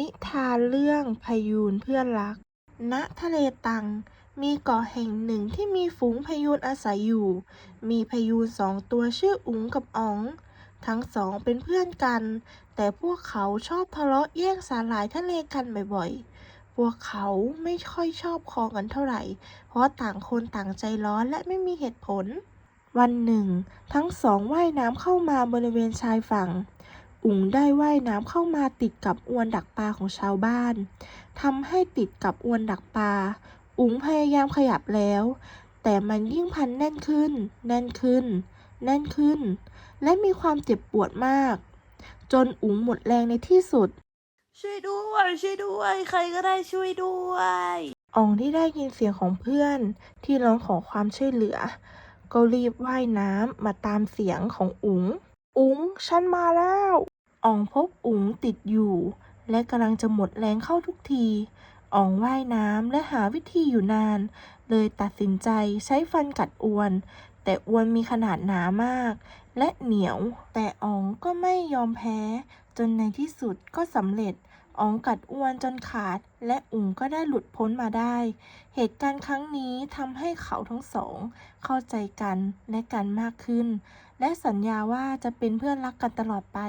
นิทานเรื่องพยูนเพื่อนรัก ณ ทะเลตัง มีเกาะแห่งหนึ่งที่มีฝูงพยูนอาศัยอยู่ มีพยูนสองตัวชื่ออุ๋งกับอ๋อง ทั้งสองเป็นเพื่อนกัน แต่พวกเขาชอบทะเลาะแย่งสาหร่ายทะเลกันบ่อยๆ พวกเขาไม่ค่อยชอบคอกันเท่าไหร่ เพราะต่างคนต่างใจร้อนและไม่มีเหตุผล วันหนึ่ง ทั้งสองว่ายน้ำเข้ามาบริเวณชายฝั่ง อุ๋งได้ว่ายน้ำเข้ามาติดกับอวนดักปลาของชาวบ้านทำให้ติดกับอวนดักปลา อุ๋งพยายามขยับแล้ว แต่มันยิ่งพันแน่นขึ้น แน่นขึ้น แน่นขึ้น และมีความเจ็บปวดมาก จนอุ๋งหมดแรงในที่สุด ช่วยด้วย ช่วยด้วย ใครก็ได้ช่วยด้วยอองที่ได้ยินเสียงของเพื่อนที่ร้องขอความช่วยเหลือ ก็รีบว่ายน้ำมาตามเสียงของอุ๋ง อุ๋ง ฉันมาแล้ว อองพบอุ๋งติดอยู่ และกำลังจะหมดแรงเข้าทุกทีอองว่ายน้ำและหาวิธีอยู่นาน เลยตัดสินใจใช้ฟันกัดอวน แต่อวนมีขนาดหนามาก และเหนียว แต่อองก็ไม่ยอมแพ้ จนในที่สุดก็สำเร็จอ๋องกัดอ้วนจนขาด และอุ๋งก็ได้หลุดพ้นมาได้ เหตุการณ์ครั้งนี้ทำให้เขาทั้งสอง เข้าใจกันและกันมากขึ้น และสัญญาว่าจะเป็นเพื่อนรักกันตลอดไป